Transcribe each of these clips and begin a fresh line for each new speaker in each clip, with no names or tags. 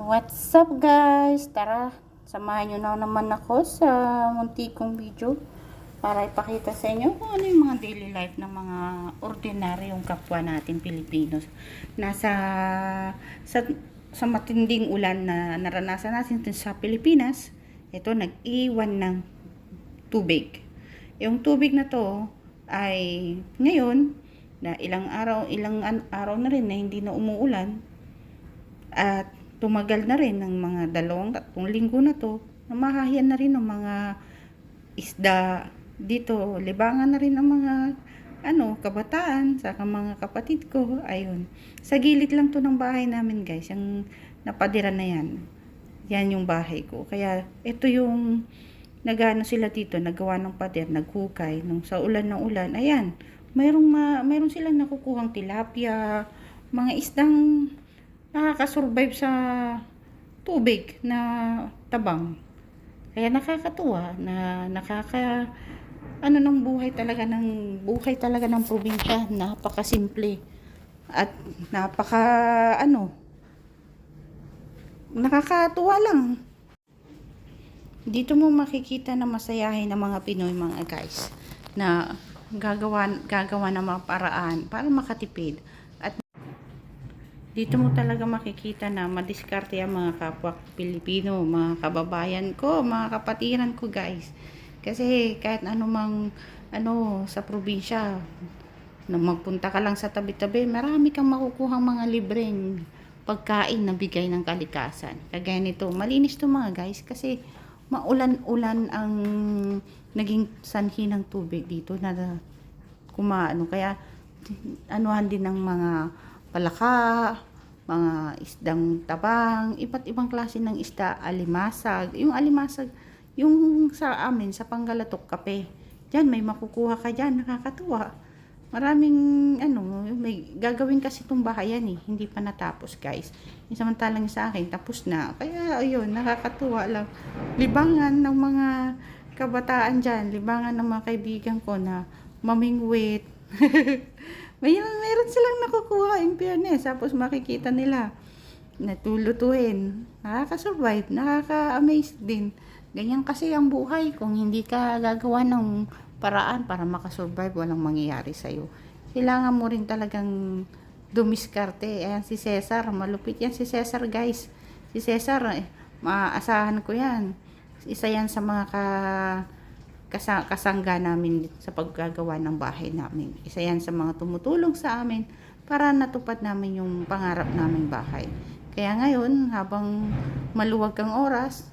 What's up guys? Tara, samahan nyo na naman ako sa muntikong video para ipakita sa inyo kung ano yung mga daily life ng mga ordinaryong kapwa natin Pilipinos. Nasa sa, sa matinding ulan na naranasan natin sa Pilipinas, ito nag-iwan ng tubig. Yung tubig na to ay ngayon na ilang araw, ilang an- araw na rin na hindi na umuulan at tumagal na rin ng mga dalawang tatlong linggo na to na mahahiyan na rin ng mga isda. Dito libangan na rin ng mga ano kabataan saka mga kapatid ko. Ayun. Sa gilid lang to ng bahay namin guys. Yung napadira na yan. Yan yung bahay ko. Kaya ito yung nagano sila dito nagawa ng pader naghukay nung sa ulan ng ulan. Ayan. Mayroong ma, mayroong silang nakukuhang tilapia mga isdang nakakasurvive sa tubig na tabang. Kaya nakakatuwa na nakaka ano ng buhay talaga ng buhay talaga ng probinsya, napakasimple at napaka ano nakakatuwa lang. Dito mo makikita na masayahin ng mga Pinoy mga guys na gagawa gagawa ng mga paraan para makatipid at dito mo talaga makikita na madiskarte ang mga kapwa Pilipino, mga kababayan ko, mga kapatiran ko guys. Kasi kahit anumang ano sa probinsya, na magpunta ka lang sa tabi-tabi, marami kang makukuhang mga libreng pagkain na bigay ng kalikasan. Kagaya nito, malinis to mga guys kasi maulan-ulan ang naging sanhi ng tubig dito na kumaano. Kaya anuhan din ng mga palaka, mga isdang tabang, iba't ibang klase ng isda, alimasag. Yung alimasag, yung sa amin, sa Panggalatok, kape. Diyan, may makukuha ka dyan, nakakatuwa. Maraming, ano, may gagawin kasi itong bahayan eh. Hindi pa natapos, guys. Yung samantalang sa akin, tapos na. Kaya, ayun, nakakatuwa lang. Libangan ng mga kabataan dyan, libangan ng mga kaibigan ko na mamingwit. may, meron silang nakukuha in fairness. Tapos makikita nila natulutuin. Nakaka-survive, nakaka-amaze din. Ganyan kasi ang buhay kung hindi ka gagawa ng paraan para makasurvive, walang mangyayari sa'yo. Kailangan mo rin talagang dumiskarte. Ayan si Cesar, malupit yan si Cesar guys. Si Cesar, eh, maaasahan ko yan. Isa yan sa mga ka, kasa, kasangga namin sa paggagawa ng bahay namin. Isa yan sa mga tumutulong sa amin para natupad namin yung pangarap naming bahay. Kaya ngayon, habang maluwag kang oras,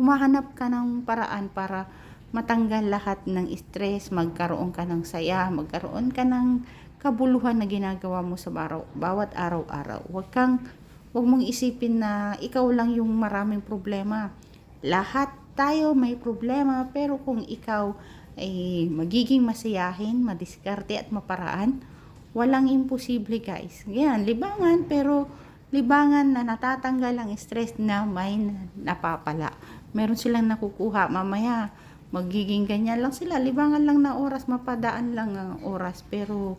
humahanap ka ng paraan para matanggal lahat ng stress, magkaroon ka ng saya, magkaroon ka ng kabuluhan na ginagawa mo sa baraw, bawat araw-araw. Huwag kang, huwag mong isipin na ikaw lang yung maraming problema. Lahat tayo may problema, pero kung ikaw ay magiging masiyahin, madiskarte at maparaan, walang imposible guys. Yan, libangan, pero libangan na natatanggal ang stress na may napapala. Meron silang nakukuha mamaya. Magiging ganyan lang sila. Libangan lang na oras, mapadaan lang ang oras. Pero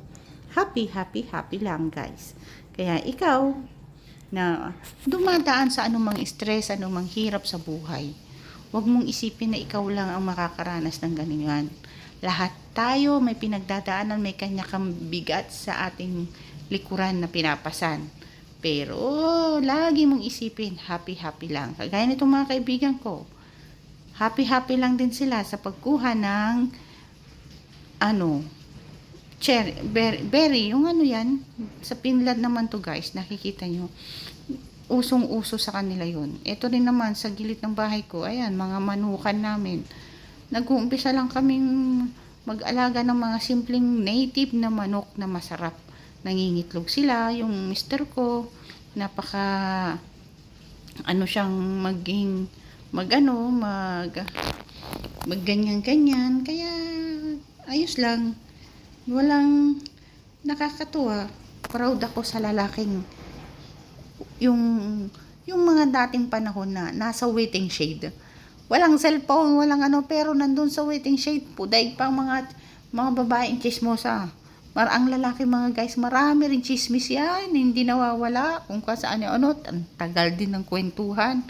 happy, happy, happy lang guys. Kaya ikaw na dumadaan sa anumang stress, anumang hirap sa buhay. Huwag mong isipin na ikaw lang ang makakaranas ng ganyan. Lahat tayo may pinagdadaanan, may kanya kang bigat sa ating likuran na pinapasan. Pero, lagi mong isipin, happy-happy lang. Kagaya nitong mga kaibigan ko, happy-happy lang din sila sa pagkuha ng, ano, cherry, berry, berry, yung ano yan, sa Finland naman to guys, nakikita nyo, usong-uso sa kanila yun. Ito rin naman, sa gilid ng bahay ko, ayan, mga manukan namin. Nag-uumpisa lang kaming mag-alaga ng mga simpleng native na manok na masarap nangingitlog sila. Yung mister ko, napaka, ano siyang maging, magano, mag, magganyan-ganyan. Kaya, ayos lang. Walang, nakakatuwa. Proud ako sa lalaking, yung, yung mga dating panahon na nasa waiting shade. Walang cellphone, walang ano, pero nandun sa waiting shade, puday pang mga, mga babaeng chismosa Mar ang lalaki mga guys, marami rin chismis yan. Hindi nawawala kung saan yung ano. Tagal din ng kwentuhan.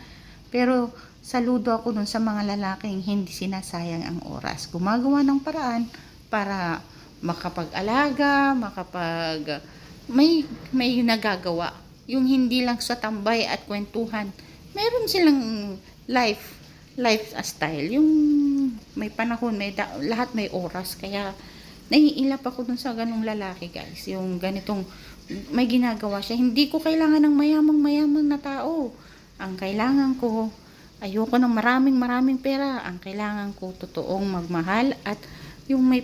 Pero saludo ako dun sa mga lalaking hindi sinasayang ang oras. Gumagawa ng paraan para makapag-alaga, makapag may may nagagawa. Yung hindi lang sa tambay at kwentuhan. Meron silang life lifestyle. Yung may panahon, may da- lahat may oras. Kaya naiilap ako dun sa ganong lalaki guys. Yung ganitong may ginagawa siya. Hindi ko kailangan ng mayamang-mayamang na tao. Ang kailangan ko, ayoko ng maraming maraming pera. Ang kailangan ko, totoong magmahal at yung may,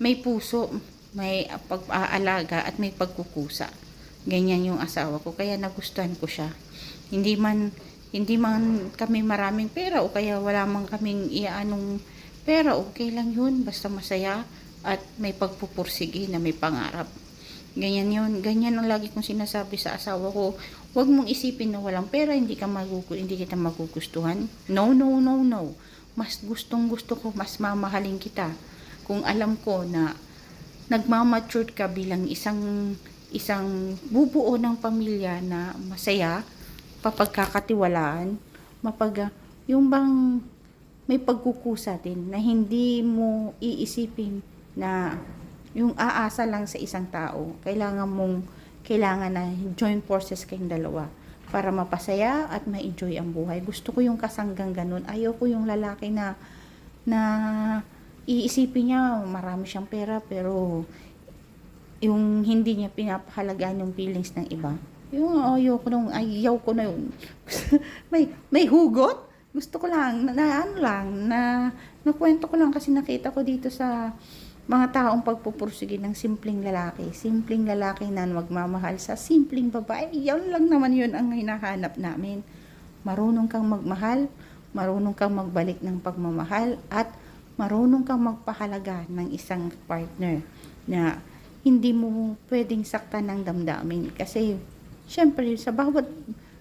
may puso, may pag-aalaga at may pagkukusa. Ganyan yung asawa ko. Kaya nagustuhan ko siya. Hindi man, hindi man kami maraming pera o kaya wala man kaming ianong pera. Okay lang yun. Basta masaya at may pagpupursige na may pangarap. Ganyan yun. Ganyan ang lagi kong sinasabi sa asawa ko. Huwag mong isipin na walang pera, hindi ka magugu hindi kita magugustuhan. No, no, no, no. Mas gustong gusto ko, mas mamahalin kita. Kung alam ko na nagmamature ka bilang isang isang bubuo ng pamilya na masaya, papagkakatiwalaan, mapag yung bang may pagkukusa din na hindi mo iisipin na yung aasa lang sa isang tao. Kailangan mong kailangan na join forces kayong dalawa para mapasaya at ma-enjoy ang buhay. Gusto ko yung kasanggang ganun. Ayoko yung lalaki na na iisipin niya marami siyang pera pero yung hindi niya pinapahalagaan yung feelings ng iba. Yung ayoko nung ayaw ko na yung may may hugot. Gusto ko lang na, na ano lang na nakwento ko lang kasi nakita ko dito sa mga taong pagpupursige ng simpleng lalaki. Simpleng lalaki na magmamahal sa simpleng babae. Yan lang naman yun ang hinahanap namin. Marunong kang magmahal, marunong kang magbalik ng pagmamahal, at marunong kang magpahalaga ng isang partner na hindi mo pwedeng saktan ng damdamin. Kasi, syempre, sa bawat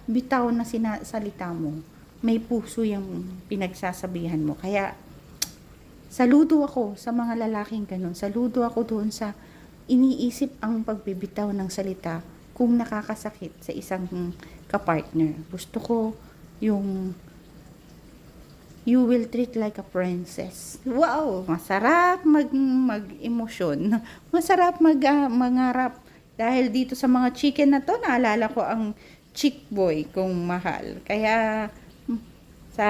bitaw na sinasalita mo, may puso yung pinagsasabihan mo. Kaya, saludo ako sa mga lalaking ganun. Saludo ako doon sa iniisip ang pagbibitaw ng salita kung nakakasakit sa isang kapartner. Gusto ko yung you will treat like a princess. Wow, masarap mag mag-emosyon. Masarap mag ah, mangarap dahil dito sa mga chicken na to naalala ko ang chick boy kong mahal. Kaya mm, sa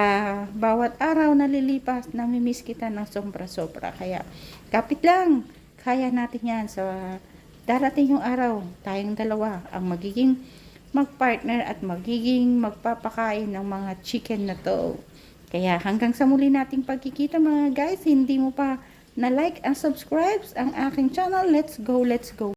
bawat araw na lilipas, namimiss kita ng sobra-sobra. Kaya kapit lang, kaya natin yan. Sa darating yung araw, tayong dalawa ang magiging magpartner at magiging magpapakain ng mga chicken na to. Kaya hanggang sa muli nating pagkikita mga guys, hindi mo pa na like and subscribe ang aking channel. Let's go, let's go.